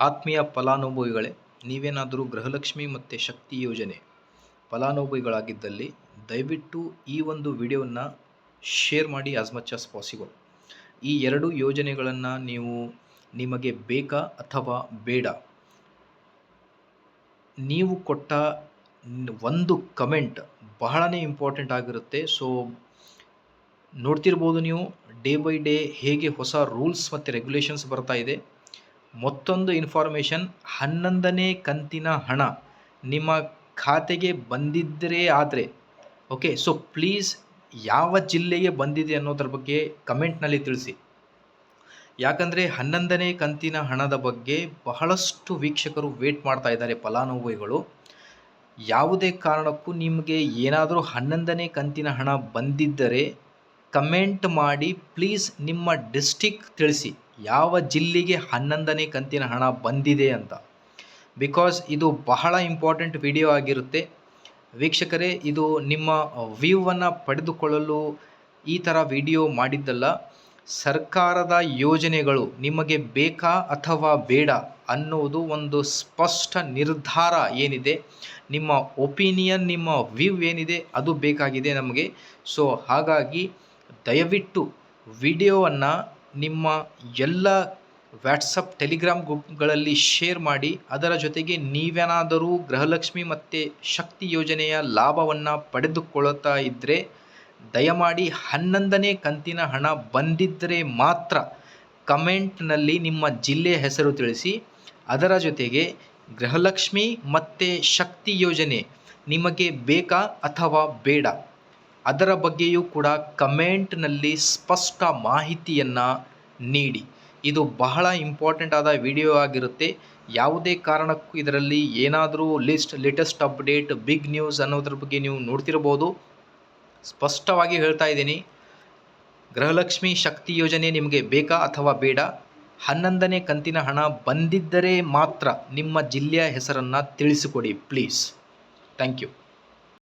ಆತ್ಮೀಯ ಫಲಾನುಭವಿಗಳೇ, ನೀವೇನಾದರೂ ಗೃಹಲಕ್ಷ್ಮಿ ಮತ್ತು ಶಕ್ತಿ ಯೋಜನೆ ಫಲಾನುಭವಿಗಳಾಗಿದ್ದಲ್ಲಿ ದಯವಿಟ್ಟು ಈ ಒಂದು ವಿಡಿಯೋವನ್ನು ಶೇರ್ ಮಾಡಿ ಆಸ್ ಮಚ್ ಆಸ್ ಪಾಸಿಬಲ್ ಈ ಎರಡು ಯೋಜನೆಗಳನ್ನು ನೀವು ನಿಮಗೆ ಬೇಕಾ ಅಥವಾ ಬೇಡ? ನೀವು ಕೊಟ್ಟ ಒಂದು ಕಮೆಂಟ್ ಬಹಳನೇ ಇಂಪಾರ್ಟೆಂಟ್ ಆಗಿರುತ್ತೆ. ಸೊ, ನೋಡ್ತಿರ್ಬೋದು ನೀವು, ಡೇ ಬೈ ಡೇ ಹೇಗೆ ಹೊಸ ರೂಲ್ಸ್ ಮತ್ತು ರೆಗ್ಯುಲೇಷನ್ಸ್ ಬರ್ತಾ ಇದೆ. ಮತ್ತೊಂದು ಇನ್ಫಾರ್ಮೇಷನ್ ಹನ್ನೊಂದನೇ ಕಂತಿನ ಹಣ ನಿಮ್ಮ ಖಾತೆಗೆ ಬಂದಿದ್ದರೆ ಆದರೆ. ಓಕೆ ಸೊ ಪ್ಲೀಸ್ ಯಾವ ಜಿಲ್ಲೆಗೆ ಬಂದಿದೆ ಅನ್ನೋದ್ರ ಬಗ್ಗೆ ಕಮೆಂಟ್ನಲ್ಲಿ ತಿಳಿಸಿ. ಯಾಕಂದರೆ ಹನ್ನೊಂದನೇ ಕಂತಿನ ಹಣದ ಬಗ್ಗೆ ಬಹಳಷ್ಟು ವೀಕ್ಷಕರು ವೇಟ್ ಮಾಡ್ತಾ ಇದ್ದಾರೆ ಫಲಾನುಭವಿಗಳು. ಯಾವುದೇ ಕಾರಣಕ್ಕೂ ನಿಮಗೆ ಏನಾದರೂ ಹನ್ನೊಂದನೇ ಕಂತಿನ ಹಣ ಬಂದಿದ್ದರೆ ಕಮೆಂಟ್ ಮಾಡಿ ಪ್ಲೀಸ್ ನಿಮ್ಮ ಡಿಸ್ಟಿಕ್ ತಿಳಿಸಿ. ಯಾವ ಜಿಲ್ಲೆಗೆ ಹನ್ನೊಂದನೇ ಕಂತಿನ ಹಣ ಬಂದಿದೆ ಅಂತ. ಬಿಕಾಸ್ ಇದು ಬಹಳ ಇಂಪಾರ್ಟೆಂಟ್ ವಿಡಿಯೋ ಆಗಿರುತ್ತೆ. ವೀಕ್ಷಕರೇ, ಇದು ನಿಮ್ಮ ವ್ಯೂವನ್ನು ಪಡೆದುಕೊಳ್ಳಲು ಈ ಥರ ವಿಡಿಯೋ ಮಾಡಿದ್ದಲ್ಲ. ಸರ್ಕಾರದ ಯೋಜನೆಗಳು ನಿಮಗೆ ಬೇಕಾ ಅಥವಾ ಬೇಡ ಅನ್ನೋದು ಒಂದು ಸ್ಪಷ್ಟ ನಿರ್ಧಾರ ಏನಿದೆ. ನಿಮ್ಮ ಒಪಿನಿಯನ್ ನಿಮ್ಮ ವ್ಯೂ ಏನಿದೆ, ಅದು ಬೇಕಾಗಿದೆ ನಮಗೆ. ಸೊ ಹಾಗಾಗಿ ದಯವಿಟ್ಟು ವಿಡಿಯೋವನ್ನು ನಿಮ್ಮ ಎಲ್ಲ ವ್ಯಾಟ್ಸಪ್ ಟೆಲಿಗ್ರಾಮ್ ಗ್ರೂಪ್ಗಳಲ್ಲಿ ಶೇರ್ ಮಾಡಿ, ಅದರ ಜೊತೆಗೆ ನೀವೇನಾದರೂ ಗೃಹಲಕ್ಷ್ಮಿ ಮತ್ತು ಶಕ್ತಿ ಯೋಜನೆಯ ಲಾಭವನ್ನು ಪಡೆದುಕೊಳ್ಳುತ್ತಾ ಇದ್ದರೆ ದಯಮಾಡಿ ಹನ್ನೊಂದನೇ ಕಂತಿನ ಹಣ ಬಂದಿದ್ದರೆ ಮಾತ್ರ ಕಮೆಂಟ್ನಲ್ಲಿ ನಿಮ್ಮ ಜಿಲ್ಲೆಯ ಹೆಸರು ತಿಳಿಸಿ, ಅದರ ಜೊತೆಗೆ ಗೃಹಲಕ್ಷ್ಮಿ ಮತ್ತು ಶಕ್ತಿ ಯೋಜನೆ ನಿಮಗೆ ಬೇಕಾ ಅಥವಾ ಬೇಡ? ಅದರ ಬಗ್ಗೆಯೂ ಕೂಡ ಕಮೆಂಟ್ನಲ್ಲಿ ಸ್ಪಷ್ಟ ಮಾಹಿತಿಯನ್ನು ನೀಡಿ. ಇದು ಬಹಳ ಇಂಪಾರ್ಟೆಂಟ್ ಆದ ವಿಡಿಯೋ ಆಗಿರುತ್ತೆ. ಯಾವುದೇ ಕಾರಣಕ್ಕೂ ಇದರಲ್ಲಿ ಏನಾದರೂ list, latest update, big news ಅನ್ನೋದ್ರ ಬಗ್ಗೆ ನೀವು ನೋಡ್ತಿರ್ಬೋದು. ಸ್ಪಷ್ಟವಾಗಿ ಹೇಳ್ತಾ ಇದ್ದೀನಿ. ಗೃಹಲಕ್ಷ್ಮಿ ಶಕ್ತಿ ಯೋಜನೆ ನಿಮಗೆ ಬೇಕಾ ಅಥವಾ ಬೇಡ? ಹನ್ನೊಂದನೇ ಕಂತಿನ ಹಣ ಬಂದಿದ್ದರೆ ಮಾತ್ರ ನಿಮ್ಮ ಜಿಲ್ಲೆಯ ಹೆಸರನ್ನು ತಿಳಿಸಿಕೊಡಿ, ಪ್ಲೀಸ್. Thank you.